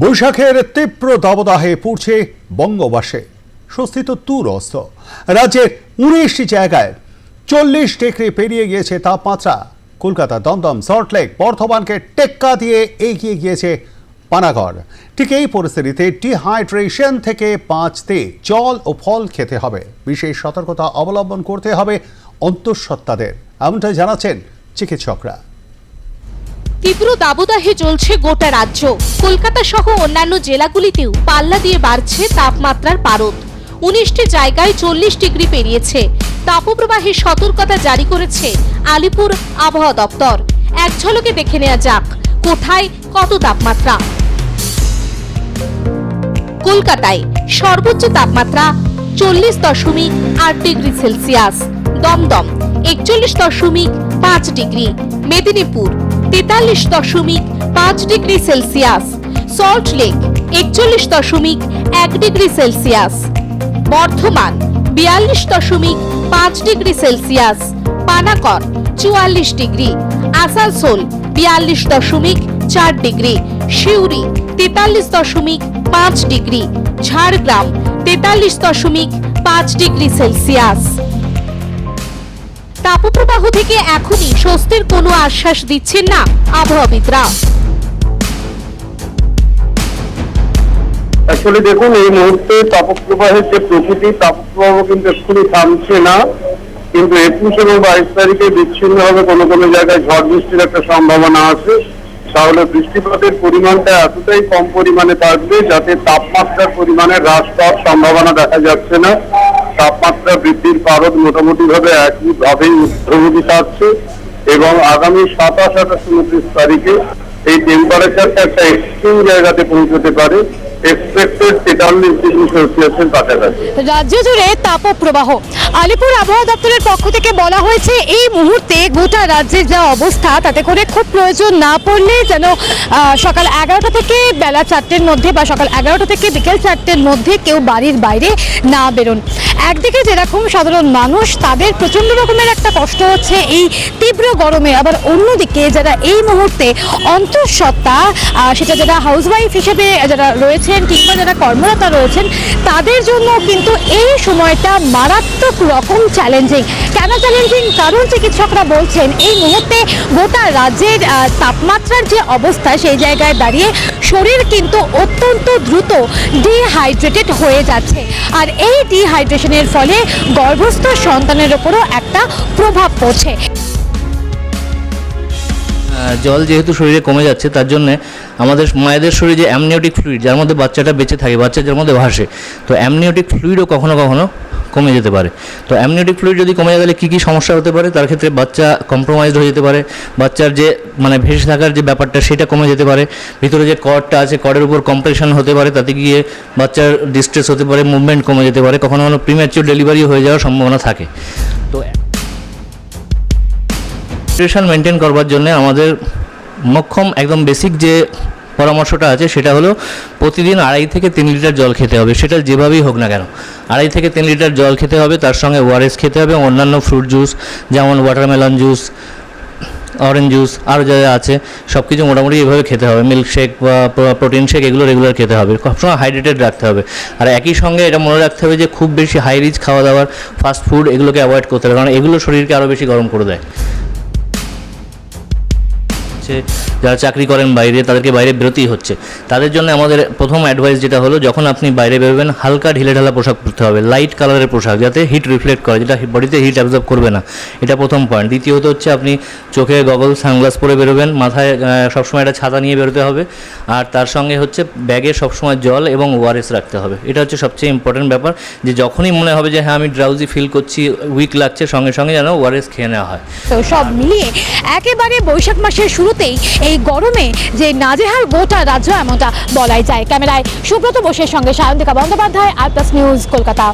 বৈশাখের তীব্র দাবদাহে পড়ছে বঙ্গবাসে। স্বস্তিত তুরস্ত রাজ্যের উনিশটি জায়গায় চল্লিশ ডিগ্রি পেরিয়ে গিয়েছে তাপমাত্রা। কলকাতা, দমদম, সল্টলেক, বর্ধমানকে টেক্কা দিয়ে এগিয়ে গিয়েছে পানাগড়। ঠিক এই পরিস্থিতিতে ডিহাইড্রেশন থেকে বাঁচতে জল ও ফল খেতে হবে। বিশেষ সতর্কতা অবলম্বন করতে হবে অন্তঃসত্ত্বাদের। এমনটাই জানাচ্ছেন চিকিৎসকরা। তীব্র দাবদাহে চলছে গোটা রাজ্য। কলকাতা সহ অন্যান্য জেলাগুলিতেও পাল্লা দিয়ে বাড়ছে তাপমাত্রার পারদ। উনিশটি জায়গায় চল্লিশ ডিগ্রি পেরিয়েছে। তাপপ্রবাহের সতর্কতা জারি করেছে আলিপুর আবহাওয়া দপ্তর। এক ঝলকে দেখে নেওয়া যাক, কোথায় কত তাপমাত্রা? কলকাতায় সর্বোচ্চ তাপমাত্রা চল্লিশ দশমিক আট ডিগ্রি সেলসিয়াস। দমদম, একচল্লিশ দশমিক পাঁচ ডিগ্রি। মেদিনীপুর, তেতাল্লিশ দশমিক পাঁচ ডিগ্রি সেলসিয়াস। সল্ট লেক, একচল্লিশ দশমিক এক ডিগ্রি সেলসিয়াস। বর্ধমান, বিয়াল্লিশ দশমিক পাঁচ ডিগ্রি সেলসিয়াস। পানাকর, চুয়াল্লিশ ডিগ্রি। আসানসোল, বিয়াল্লিশ দশমিক চার ডিগ্রি। সিউড়ি, তেতাল্লিশ দশমিক পাঁচ ডিগ্রি। ঝাড়গ্রাম, তেতাল্লিশ দশমিক পাঁচ ডিগ্রি সেলসিয়াস। তাপপ্রবাহ থেকে এখনই স্বস্তির কোনো আশ্বাস দিচ্ছেন না আবহাওয়াবিদরা। অ্যাকচুয়ালি দেখুন, এই মুহূর্তে তাপপ্রবাহের যে প্রকৃতি, তাপপ্রবাহ কিন্তু এক্ষুনি থামছে না। কিন্তু একুশ এবং বাইশ তারিখে বিচ্ছিন্নভাবে কোনো কোনো জায়গায় ঝড় বৃষ্টির একটা সম্ভাবনা আছে। তাহলে বৃষ্টিপাতের পরিমাণটা এতটাই কম পরিমাণে থাকবে যাতে তাপমাত্রার পরিমাণে হ্রাস পাওয়ার সম্ভাবনা দেখা যাচ্ছে না। তাপমাত্রা বৃদ্ধির পারদ মোটামুটি ভাবে একইভাবেই ঊর্ধ্বমুখী থাকছে এবং আগামী সাতাশ আঠাশ উনত্রিশ তারিখে এই টেম্পারেচারটা একটা এক্সট্রিম জায়গাতে পৌঁছতে পারে। রাজ্য জুড়ে তাপপ্রবাহ। আলিপুর আবহাওয়া দপ্তরের পক্ষ থেকে বলা হয়েছে, এই মুহূর্তে গোটা রাজ্যের যা অবস্থা, তাতে করে খুব প্রয়োজন না পড়লে যেন সকাল এগারোটা থেকে বেলা চারটের মধ্যে বা সকাল এগারোটা থেকে বিকেল চারটের মধ্যে কেউ বাড়ির বাইরে না বেরোন। একদিকে যেরকম সাধারণ মানুষ, তাদের প্রচণ্ড রকমের একটা কষ্ট হচ্ছে এই তীব্র গরমে। আবার অন্যদিকে যারা এই মুহূর্তে অন্তঃসত্ত্বা সেটা যারা হাউসওয়াইফ হিসেবে যারা রয়েছেন কিংবা যারা কর্মরতা রয়েছেন, তাদের জন্য কিন্তু এই সময়টা মারাত্মক রকম চ্যালেঞ্জিং কেন চ্যালেঞ্জিং কারণ চিকিৎসকরা বলছেন, এই মুহূর্তে গোটা রাজ্যের তাপমাত্রার যে অবস্থা, সেই জায়গায় দাঁড়িয়ে শরীর কিন্তু অত্যন্ত দ্রুত ডিহাইড্রেটেড হয়ে যাচ্ছে। আর এই ডিহাইড্রেশনের ফলে গর্ভস্থ সন্তানের ওপরও একটা প্রভাব পড়ছে। জল যেহেতু শরীরে কমে যাচ্ছে, তার জন্য আমাদের মায়েদের শরীরে যে অ্যামনিওটিক ফ্লুইড যার মধ্যে বাচ্চাটা বেঁচে থাকে, বাচ্চা যার মধ্যে ভাসে, তো অ্যামনিওটিক ফ্লুইডও কখনো কখনো কমে যেতে পারে। তো অ্যামনিওটিক ফ্লুইড যদি কমে তাহলে কী কী সমস্যা হতে পারে? তার ক্ষেত্রে বাচ্চা কম্প্রোমাইজড হয়ে যেতে পারে, বাচ্চার যে মানে ভেসে থাকার যে ব্যাপারটা, সেটা কমে যেতে পারে। ভিতরে যে কর্ডটা আছে কর্ডের উপর কম্প্রেশন হতে পারে, তাতে গিয়ে বাচ্চার ডিস্ট্রেস হতে পারে মুভমেন্ট কমে যেতে পারে। কখনো কখনো প্রিম্যাচিওর ডেলিভারি হয়ে যাওয়ার সম্ভাবনা থাকে। তো নিউট্রিশন মেনটেন করবার জন্য আমাদের মক্ষম একদম বেসিক যে পরামর্শটা আছে, সেটা হলো প্রতিদিন আড়াই থেকে তিন লিটার জল খেতে হবে। সেটা যেভাবেই হোক না কেন। আড়াই থেকে তিন লিটার জল খেতে হবে, তার সঙ্গে ওআরএস খেতে হবে, অন্যান্য ফ্রুট জুস যেমন ওয়াটারমেলন জুস অরেঞ্জ জুস আরও যা যা আছে সব কিছু মোটামুটি এভাবে খেতে হবে। মিল্ক শেক বা প্রোটিন শেক এগুলো রেগুলার খেতে হবে। সবসময় হাইড্রেটেড রাখতে হবে। আর একই সঙ্গে এটা মনে রাখতে হবে যে, খুব বেশি হাই রিচ খাওয়া দাওয়ার ফাস্ট ফুড এগুলোকে অ্যাভয়েড করতে হবে, কারণ এগুলো শরীরকে আরও বেশি গরম করে দেয়। হচ্ছে, যারা চাকরি করেন বাইরে, তাদেরকে বাইরে বেরোতেই হচ্ছে। তাদের জন্য আমাদের প্রথম অ্যাডভাইস যেটা হলো, যখন আপনি বাইরে বেরোবেন, হালকা ঢিলে ঢালা পোশাক পরতে হবে লাইট কালারের পোশাক, যাতে হিট রিফ্লেক্ট করে, যেটা বডিতে হিট অ্যাবজর্ব করবে না। এটা প্রথম পয়েন্ট দ্বিতীয়ত হচ্ছে, আপনি চোখে গগল সানগ্লাস পরে বেরোবেন, মাথায় সবসময় একটা ছাতা নিয়ে বেরোতে হবে। আর তার সঙ্গে হচ্ছে, ব্যাগে সবসময় জল এবং ওআরএস রাখতে হবে। এটা হচ্ছে সবচেয়ে ইম্পর্টেন্ট ব্যাপার, যে যখনই মনে হবে যে হ্যাঁ আমি ড্রাউজি ফিল করছি উইক লাগছে, সঙ্গে সঙ্গে যেন ওআরএস খেয়ে নেওয়া হয়। তো সব মিলিয়ে একেবারে বৈশাখ মাসের শুরুতেই এই গরমে যে নাজেহার গোটা রাজ্য এমনটা বলাই যায়। ক্যামেরায় সুব্রত বোসের সঙ্গে সায়ন্তিকা বন্দ্যোপাধ্যায় আর প্লাস নিউজ, কলকাতা।